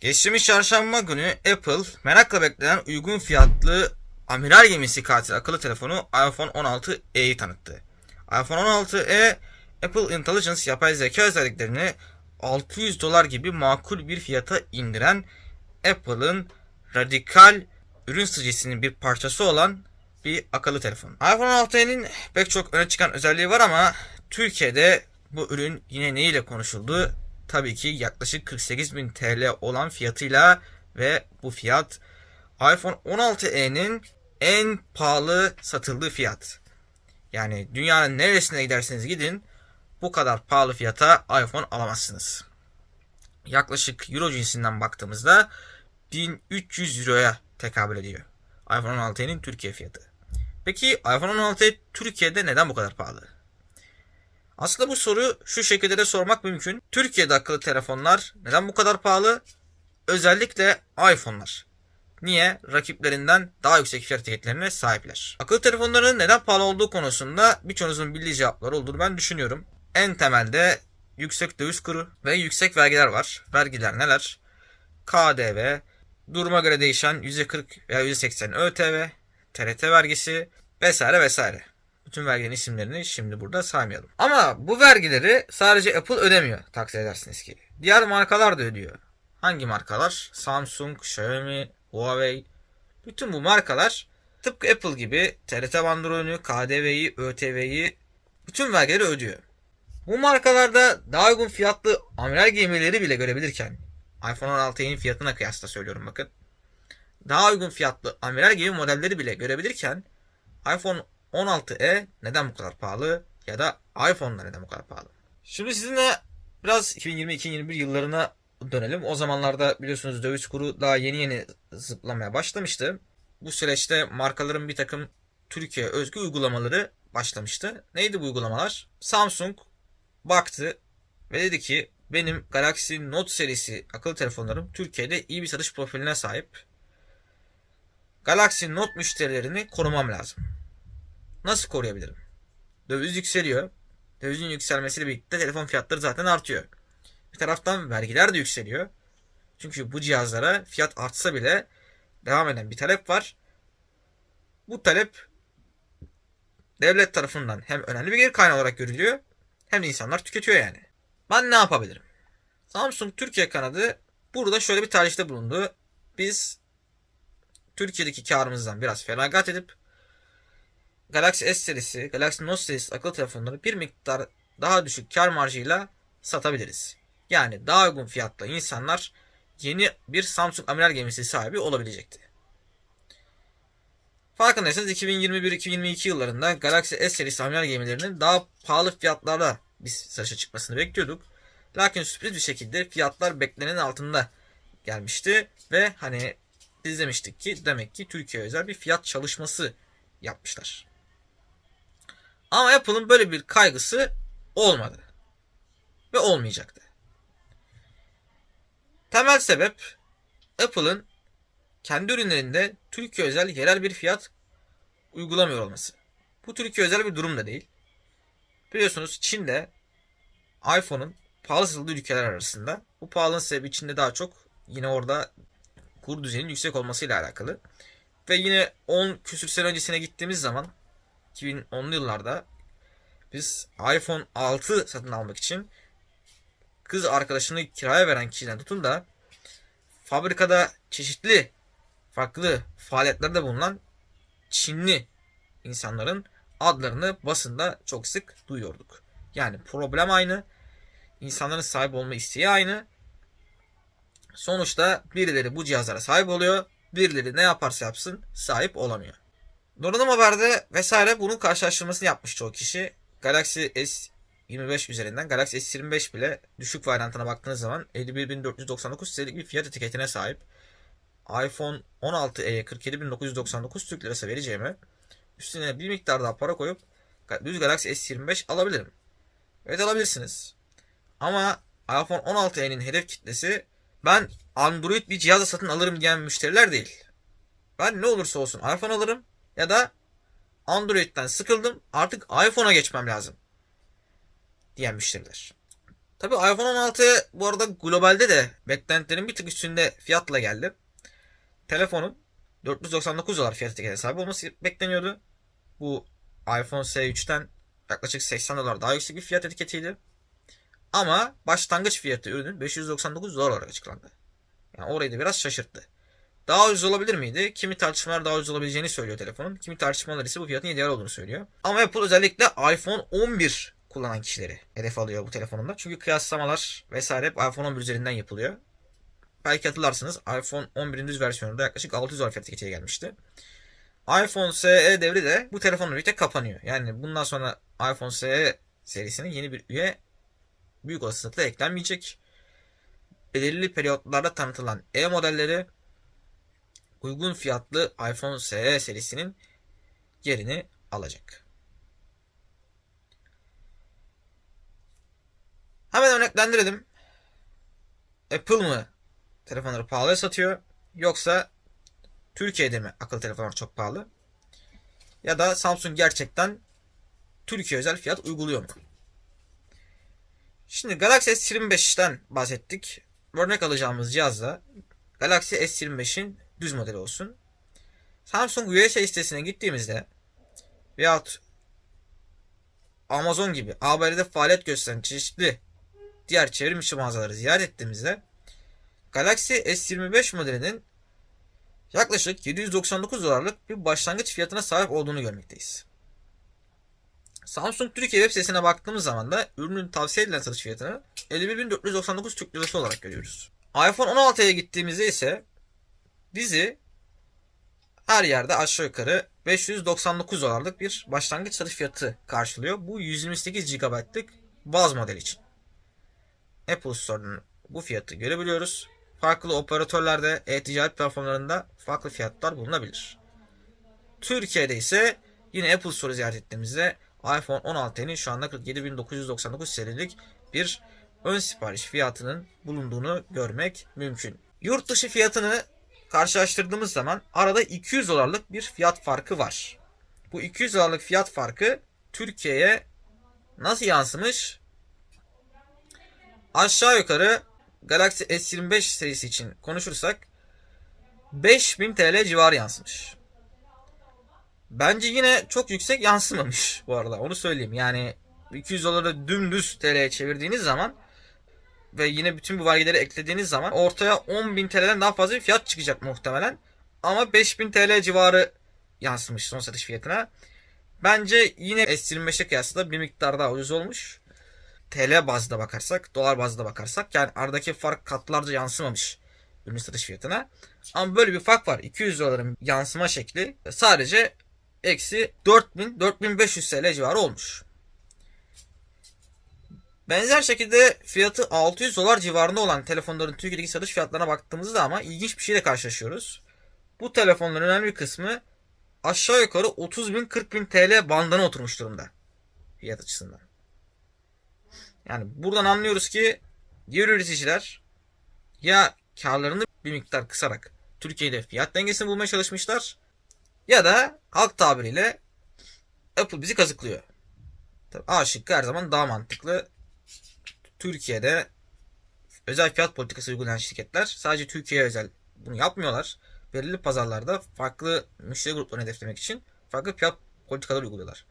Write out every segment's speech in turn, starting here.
Geçtiğimiz çarşamba günü Apple merakla beklenen uygun fiyatlı amiral gemisi katil akıllı telefonu iPhone 16e'yi tanıttı. iPhone 16e Apple Intelligence yapay zeka özelliklerini 600 dolar gibi makul bir fiyata indiren Apple'ın radikal ürün stratejisinin bir parçası olan bir akıllı telefon. iPhone 16'nın pek çok öne çıkan özelliği var ama Türkiye'de bu ürün yine ne ile konuşuldu? Tabii ki yaklaşık 48.000 TL olan fiyatıyla ve bu fiyat iPhone 16e'nin en pahalı satıldığı fiyat. Yani dünyanın neresine giderseniz gidin bu kadar pahalı fiyata iPhone alamazsınız. Yaklaşık euro cinsinden baktığımızda 1300 euroya tekabül ediyor. iPhone 16'nın Türkiye fiyatı. Peki iPhone 16 Türkiye'de neden bu kadar pahalı? Aslında bu soru şu şekilde de sormak mümkün. Türkiye'de akıllı telefonlar neden bu kadar pahalı? Özellikle iPhone'lar. Niye? Rakiplerinden daha yüksek fiyat etiketlerine sahipler. Akıllı telefonların neden pahalı olduğu konusunda birçoğunuzun bildiği cevaplar olduğunu ben düşünüyorum. En temelde yüksek döviz kuru ve yüksek vergiler var. Vergiler neler? KDV, duruma göre değişen %40 veya %80 ÖTV, TRT vergisi vesaire vesaire. Bütün vergilerin isimlerini şimdi burada saymayalım. Ama bu vergileri sadece Apple ödemiyor takdir edersiniz ki. Diğer markalar da ödüyor. Hangi markalar? Samsung, Xiaomi, Huawei. Bütün bu markalar tıpkı Apple gibi TRT bandrolünü, KDV'yi, ÖTV'yi bütün vergileri ödüyor. Bu markalarda daha uygun fiyatlı amiral gemileri bile görebilirken iPhone 16'nın fiyatına kıyasla söylüyorum bakın. Daha uygun fiyatlı amiral gemi modelleri bile görebilirken iPhone 16e neden bu kadar pahalı ya da iPhone'lar neden bu kadar pahalı? Şimdi sizinle biraz 2020-2021 yıllarına dönelim. O zamanlarda biliyorsunuz döviz kuru daha yeni yeni zıplamaya başlamıştı. Bu süreçte markaların bir takım Türkiye özgü uygulamaları başlamıştı. Neydi bu uygulamalar? Samsung baktı ve dedi ki benim Galaxy Note serisi akıllı telefonlarım Türkiye'de iyi bir satış profiline sahip. Galaxy Note müşterilerini korumam lazım. Nasıl koruyabilirim? Döviz yükseliyor. Dövizin yükselmesiyle birlikte telefon fiyatları zaten artıyor. Bir taraftan vergiler de yükseliyor. Çünkü bu cihazlara fiyat artsa bile devam eden bir talep var. Bu talep devlet tarafından hem önemli bir gelir kaynağı olarak görülüyor hem de insanlar tüketiyor yani. Ben ne yapabilirim? Samsung Türkiye kanadı burada şöyle bir tercihte bulundu. Biz Türkiye'deki karımızdan biraz feragat edip Galaxy S serisi, Galaxy Note serisi akıllı telefonları bir miktar daha düşük kar marjıyla satabiliriz. Yani daha uygun fiyatla insanlar yeni bir Samsung amiral gemisi sahibi olabilecekti. Farkındaysanız 2021-2022 yıllarında Galaxy S serisi amiral gemilerinin daha pahalı fiyatlarla biz satışa çıkmasını bekliyorduk. Lakin sürpriz bir şekilde fiyatlar beklenenin altında gelmişti ve hani biz demiştik ki demek ki Türkiye özel bir fiyat çalışması yapmışlar. Ama Apple'ın böyle bir kaygısı olmadı. Ve olmayacaktı. Temel sebep Apple'ın kendi ürünlerinde Türkiye özel yerel bir fiyat uygulamıyor olması. Bu Türkiye özel bir durum da değil. Biliyorsunuz Çin'de iPhone'un pahalı satıldığı ülkeler arasında. Bu pahalılığın sebebi Çin'de daha çok yine orada kur düzeyinin yüksek olmasıyla alakalı. Ve yine 10 küsür sene öncesine gittiğimiz zaman 2010'lu yıllarda biz iPhone 6 satın almak için kız arkadaşını kiraya veren kişiden tutun da fabrikada çeşitli farklı faaliyetlerde bulunan Çinli insanların adlarını basında çok sık duyuyorduk. Yani problem aynı. İnsanların sahip olma isteği aynı. Sonuçta birileri bu cihazlara sahip oluyor. Birileri ne yaparsa yapsın sahip olamıyor. Donanım Haber'de vesaire bunun karşılaştırmasını yapmış çoğu kişi. Galaxy S25 üzerinden Galaxy S25 bile düşük varyantına baktığınız zaman 51.499 TL'lik bir fiyat etiketine sahip. iPhone 16e'ye 47.999 Türk Lirası vereceğime üstüne bir miktar daha para koyup düz Galaxy S25 alabilirim. Evet alabilirsiniz. Ama iPhone 16e'nin hedef kitlesi ben Android bir cihazla satın alırım diyen müşteriler değil. Ben ne olursa olsun iPhone alırım ya da Android'den sıkıldım artık iPhone'a geçmem lazım diyen müşteriler. Tabi iPhone 16 bu arada globalde de beklentilerin bir tık üstünde fiyatla geldi. Telefonun 499 dolar fiyat etiketine sahip olması bekleniyordu. Bu iPhone S3'ten yaklaşık 80 dolar daha yüksek bir fiyat etiketiydi. Ama başlangıç fiyatı ürünün 599 dolar olarak açıklandı. Yani orayı da biraz şaşırttı. Daha ucuz olabilir miydi? Kimi tartışmalar daha ucuz olabileceğini söylüyor telefonun. Kimi tartışmalar ise bu fiyatın ideal olduğunu söylüyor. Ama Apple özellikle iPhone 11 kullanan kişileri hedef alıyor bu telefonunda. Çünkü kıyaslamalar vesaire hep iPhone 11 üzerinden yapılıyor. Belki hatırlarsınız iPhone 11'in düz versiyonunda yaklaşık 600 dolar fiyat etiketiye gelmişti. iPhone SE devri de bu telefonla birlikte kapanıyor. Yani bundan sonra iPhone SE serisinin yeni bir üye büyük olasılıkla eklenmeyecek. Belirli periyotlarda tanıtılan E modelleri uygun fiyatlı iPhone SE serisinin yerini alacak. Hemen örneklendirelim. Apple mı telefonları pahalıya satıyor yoksa Türkiye'de mi akıllı telefonlar çok pahalı? Ya da Samsung gerçekten Türkiye özel fiyat uyguluyor mu? Şimdi Galaxy S25'ten bahsettik. Örnek alacağımız cihaz da Galaxy S25'in düz modeli olsun. Samsung USA sitesine gittiğimizde veyahut Amazon gibi ABD'de faaliyet gösteren çeşitli diğer çevrim içi mağazaları ziyaret ettiğimizde Galaxy S25 modelinin yaklaşık 799 dolarlık bir başlangıç fiyatına sahip olduğunu görmekteyiz. Samsung Türkiye web sitesine baktığımız zaman da ürünün tavsiye edilen satış fiyatını 51.499 Türk Lirası olarak görüyoruz. iPhone 16'ya gittiğimizde ise bizi her yerde aşağı yukarı 599 dolarlık bir başlangıç satış fiyatı karşılıyor. Bu 128 GB'lık baz model için. Apple Store'un bu fiyatı görebiliyoruz. Farklı operatörlerde e-ticaret platformlarında farklı fiyatlar bulunabilir. Türkiye'de ise yine Apple Store ziyaret ettiğimizde iPhone 16'nın şu anda 47.999 serilik bir ön sipariş fiyatının bulunduğunu görmek mümkün. Yurt dışı fiyatını karşılaştırdığımız zaman arada 200 dolarlık bir fiyat farkı var. Bu 200 dolarlık fiyat farkı Türkiye'ye nasıl yansımış? Aşağı yukarı Galaxy S25 serisi için konuşursak 5000 TL civarı yansımış. Bence yine çok yüksek yansımamış bu arada onu söyleyeyim. Yani 200 doları dümdüz TL'ye çevirdiğiniz zaman ve yine bütün bu vergileri eklediğiniz zaman ortaya 10.000 TL'den daha fazla bir fiyat çıkacak muhtemelen. Ama 5000 TL civarı yansımış son satış fiyatına. Bence yine S25'e kıyasla bir miktar daha ucuz olmuş. TL bazda bakarsak, dolar bazda bakarsak yani aradaki fark katlarca yansımamış ürün satış fiyatına. Ama böyle bir fark var. 200 doların yansıma şekli sadece eksi 4000 4500 TL civarı olmuş. Benzer şekilde fiyatı 600 dolar civarında olan telefonların Türkiye'deki satış fiyatlarına baktığımızda ama ilginç bir şeyle karşılaşıyoruz. Bu telefonların önemli bir kısmı aşağı yukarı 30 bin 40 bin TL bandına oturmuş durumda. Fiyat açısından. Yani buradan anlıyoruz ki diğer üreticiler ya karlarını bir miktar kısarak Türkiye'de fiyat dengesini bulmaya çalışmışlar ya da halk tabiriyle Apple bizi kazıklıyor. Tabii A şıkkı her zaman daha mantıklı. Türkiye'de özel fiyat politikası uygulayan şirketler sadece Türkiye'ye özel bunu yapmıyorlar. Belirli pazarlarda farklı müşteri gruplarını hedeflemek için farklı fiyat politikaları uyguluyorlar.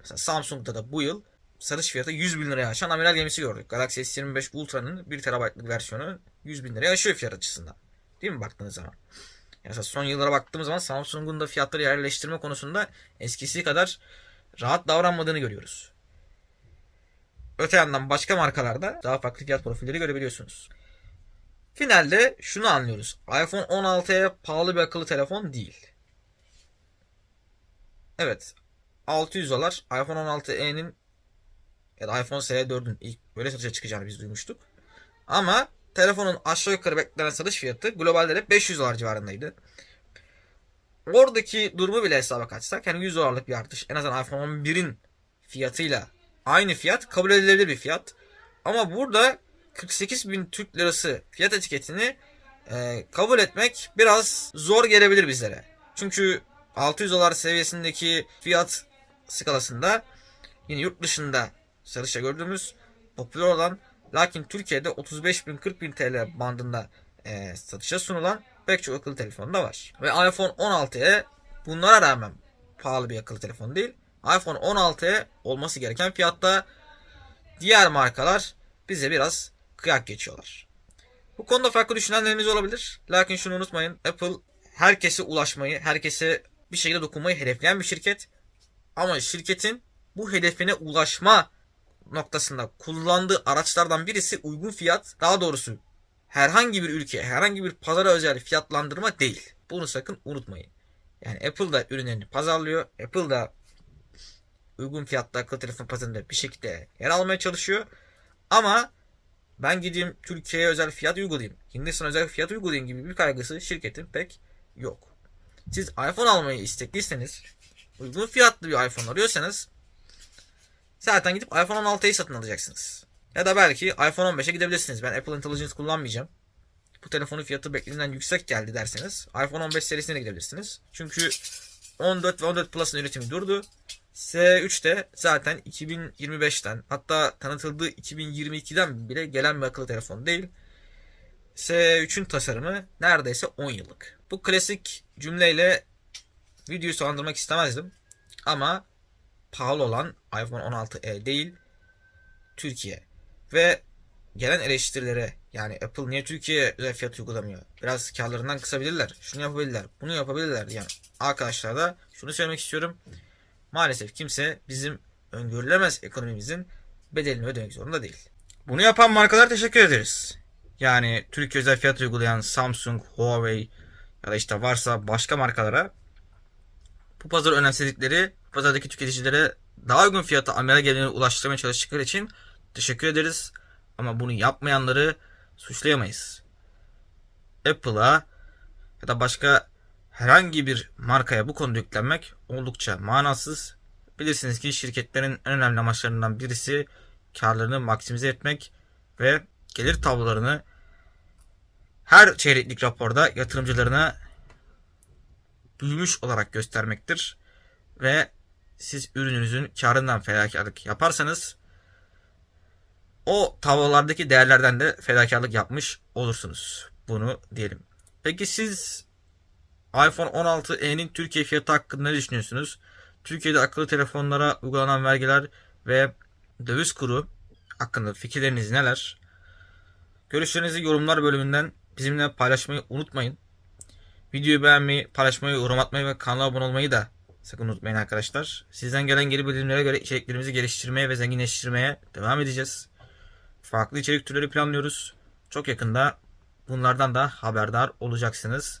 Mesela Samsung'da da bu yıl satış fiyatı 100 bin liraya aşan amiral gemisi gördük. Galaxy S25 Ultra'nın 1 TB'lık versiyonu 100 bin liraya aşıyor fiyat açısından. Değil mi baktığınız zaman? Yani son yıllara baktığımız zaman Samsung'un da fiyatları yerleştirme konusunda eskisi kadar rahat davranmadığını görüyoruz. Öte yandan başka markalarda daha farklı fiyat profilleri görebiliyorsunuz. Finalde şunu anlıyoruz. iPhone 16'ya pahalı bir akıllı telefon değil. Evet. 600 dolar iPhone 16e'nin ya da iPhone SE4'ün ilk böyle satışa çıkacağını biz duymuştuk. Ama telefonun aşağı yukarı beklenen satış fiyatı globalde de 500 dolar civarındaydı. Oradaki durumu bile hesaba katsak yani 100 dolarlık bir artış en azından iPhone 11'in fiyatıyla aynı fiyat kabul edilebilir bir fiyat. Ama burada 48 bin Türk lirası fiyat etiketini e, kabul etmek biraz zor gelebilir bizlere. Çünkü 600 dolar seviyesindeki fiyat skalasında yine yurt dışında satışta gördüğümüz popüler olan Lakin Türkiye'de 35 bin 40 bin TL bandında e, satışa sunulan pek çok akıllı telefon da var. Ve iPhone 16'ya bunlara rağmen pahalı bir akıllı telefon değil. iPhone 16'ya olması gereken fiyatta diğer markalar bize biraz kıyak geçiyorlar. Bu konuda farklı düşünenleriniz olabilir. Lakin şunu unutmayın. Apple herkese ulaşmayı, herkese bir şekilde dokunmayı hedefleyen bir şirket. Ama şirketin bu hedefine ulaşma noktasında kullandığı araçlardan birisi uygun fiyat. Daha doğrusu herhangi bir ülkeye, herhangi bir pazara özel fiyatlandırma değil. Bunu sakın unutmayın. Yani Apple da ürünlerini pazarlıyor. Apple da uygun fiyatlı akıllı telefon pazarında bir şekilde yer almaya çalışıyor. Ama ben gideyim Türkiye'ye özel fiyat uygulayayım. Hindistan özel fiyat uygulayayım gibi bir kaygısı şirketin pek yok. Siz iPhone almayı istekliyseniz uygun fiyatlı bir iPhone arıyorsanız zaten gidip iPhone 16'yı satın alacaksınız. Ya da belki iPhone 15'e gidebilirsiniz. Ben Apple Intelligence kullanmayacağım. Bu telefonun fiyatı beklediğinden yüksek geldi derseniz iPhone 15 serisine de gidebilirsiniz. Çünkü 14 ve 14 Plus'ın üretimi durdu. S3 de zaten 2025'ten hatta tanıtıldığı 2022'den bile gelen bir akıllı telefon değil. S3'ün tasarımı neredeyse 10 yıllık. Bu klasik cümleyle videoyu sonlandırmak istemezdim. Ama pahalı olan iPhone 16e değil Türkiye. Ve gelen eleştirilere yani Apple niye Türkiye'ye özel fiyat uygulamıyor? Biraz karlarından kısabilirler. Şunu yapabilirler. Bunu yapabilirler. Yani arkadaşlar da şunu söylemek istiyorum. Maalesef kimse bizim öngörülemez ekonomimizin bedelini ödemek zorunda değil. Bunu yapan markalara teşekkür ederiz. Yani Türkiye özel fiyat uygulayan Samsung, Huawei ya da işte varsa başka markalara bu pazarı önemsedikleri pazardaki tüketicilere daha uygun fiyata amiral gelirini ulaştırmaya çalıştıkları için teşekkür ederiz. Ama bunu yapmayanları suçlayamayız. Apple'a ya da başka herhangi bir markaya bu konuda yüklenmek oldukça manasız. Bilirsiniz ki şirketlerin en önemli amaçlarından birisi karlarını maksimize etmek ve gelir tablolarını her çeyreklik raporda yatırımcılarına büyümüş olarak göstermektir. Ve siz ürününüzün karından fedakarlık yaparsanız o tablolardaki değerlerden de fedakarlık yapmış olursunuz. Bunu diyelim. Peki siz iPhone 16e'nin Türkiye fiyatı hakkında ne düşünüyorsunuz? Türkiye'de akıllı telefonlara uygulanan vergiler ve döviz kuru hakkında fikirleriniz neler? Görüşlerinizi yorumlar bölümünden bizimle paylaşmayı unutmayın. Videoyu beğenmeyi, paylaşmayı, yorum atmayı ve kanala abone olmayı da sakın unutmayın arkadaşlar. Sizden gelen geri bildirimlere göre içeriklerimizi geliştirmeye ve zenginleştirmeye devam edeceğiz. Farklı içerik türleri planlıyoruz. Çok yakında bunlardan da haberdar olacaksınız.